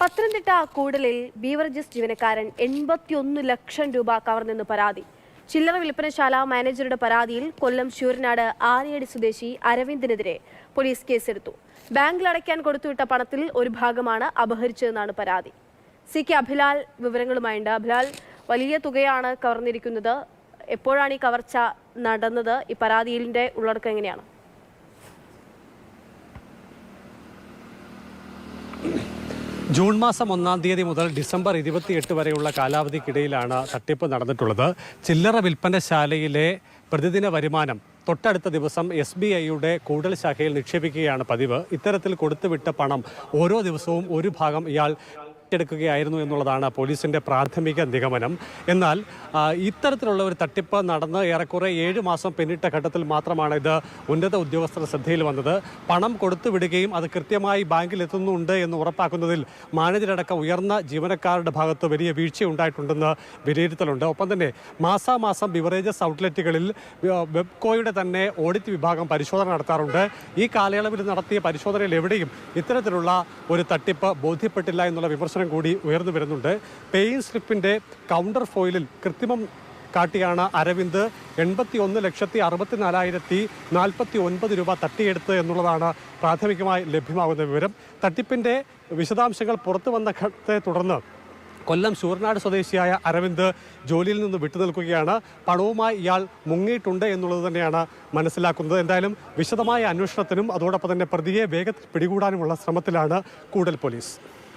Pathanamthitta കൂടലിൽ beverages ജീവനക്കാരൻ എൺപത്തിയൊന്ന് ലക്ഷം രൂപ കവർന്നെന്ന് പരാതി. ചില്ലറ വിൽപ്പനശാല മാനേജറുടെ പരാതിയിൽ കൊല്ലം ശൂരനാട് ആനയടി സ്വദേശി അരവിന്ദിനെതിരെ പോലീസ് കേസെടുത്തു. ബാങ്കിൽ അടയ്ക്കാൻ കൊടുത്തുവിട്ട പണത്തിൽ ഒരു ഭാഗമാണ് അപഹരിച്ചതെന്നാണ് പരാതി. സി കെ അഭിലാൽ വിവരങ്ങളുമായുണ്ട്. അഭിലാൽ വലിയ തുകയാണ് കവർന്നിരിക്കുന്നത്. എപ്പോഴാണ് ഈ കവർച്ച നടന്നത്? ഈ പരാതിയിലിന്റെ ഉള്ളടക്കം എങ്ങനെയാണ്? ജൂൺ മാസം ഒന്നാം തീയതി മുതൽ ഡിസംബർ ഇരുപത്തിയെട്ട് വരെയുള്ള കാലാവധിക്കിടയിലാണ് തട്ടിപ്പ് നടന്നിട്ടുള്ളത്. ചില്ലറ വിൽപ്പനശാലയിലെ പ്രതിദിന വരുമാനം തൊട്ടടുത്ത ദിവസം എസ് ബി ഐയുടെ കൂടൽ ശാഖയിൽ നിക്ഷേപിക്കുകയാണ് പതിവ്. ഇത്തരത്തിൽ കൊടുത്തുവിട്ട പണം ഓരോ ദിവസവും ഒരു ഭാഗം ഇയാൾ എടുക്കുകയായിരുന്നു എന്നുള്ളതാണ് പോലീസിന്റെ പ്രാഥമിക നിഗമനം. എന്നാൽ ഇത്തരത്തിലുള്ള ഒരു തട്ടിപ്പ് നടന്ന് ഏറെക്കുറെ ഏഴ് മാസം പിന്നിട്ട ഘട്ടത്തിൽ മാത്രമാണ് ഇത് ഉന്നത ഉദ്യോഗസ്ഥരുടെ ശ്രദ്ധയിൽ വന്നത്. പണം കൊടുത്തു വിടുകയും അത് കൃത്യമായി ബാങ്കിൽ എത്തുന്നുണ്ട് എന്ന് ഉറപ്പാക്കുന്നതിൽ മാനേജരടക്കം ഉയർന്ന ജീവനക്കാരുടെ ഭാഗത്ത് വലിയ വീഴ്ച ഉണ്ടായിട്ടുണ്ടെന്ന് വിലയിരുത്തലുണ്ട്. ഒപ്പം തന്നെ മാസാമാസം ബിവറേജസ് ഔട്ട്ലെറ്റുകളിൽ വെബ്കോയുടെ തന്നെ ഓഡിറ്റ് വിഭാഗം പരിശോധന നടത്താറുണ്ട്. ഈ കാലയളവിൽ നടത്തിയ പരിശോധനയിൽ എവിടെയും ഇത്തരത്തിലുള്ള ഒരു തട്ടിപ്പ് ബോധ്യപ്പെട്ടില്ല എന്നുള്ള വിമർശനം കൂടി ഉയർന്നു വരുന്നുണ്ട്. പേയിങ് സ്ലിപ്പിന്റെ കൗണ്ടർ ഫോയിലിൽ കൃത്രിമം കാട്ടിയാണ് അരവിന്ദ് എൺപത്തി ഒന്ന് ലക്ഷത്തി അറുപത്തിനാലായിരത്തി നാൽപ്പത്തി ഒൻപത് രൂപ തട്ടിയെടുത്ത് എന്നുള്ളതാണ് പ്രാഥമികമായി ലഭ്യമാകുന്ന വിവരം. തട്ടിപ്പിന്റെ വിശദാംശങ്ങൾ പുറത്തു വന്ന ഘട്ടത്തെ തുടർന്ന് കൊല്ലം ശൂർനാട് സ്വദേശിയായ അരവിന്ദ് ജോലിയിൽ നിന്ന് വിട്ടുനിൽക്കുകയാണ്. പണവുമായി ഇയാൾ മുങ്ങിയിട്ടുണ്ട് എന്നുള്ളത് തന്നെയാണ് മനസ്സിലാക്കുന്നത്. എന്തായാലും വിശദമായ അന്വേഷണത്തിനും അതോടൊപ്പം തന്നെ പ്രതിയെ വേഗത്തിൽ പിടികൂടാനുമുള്ള ശ്രമത്തിലാണ് കൂടൽ പോലീസ്.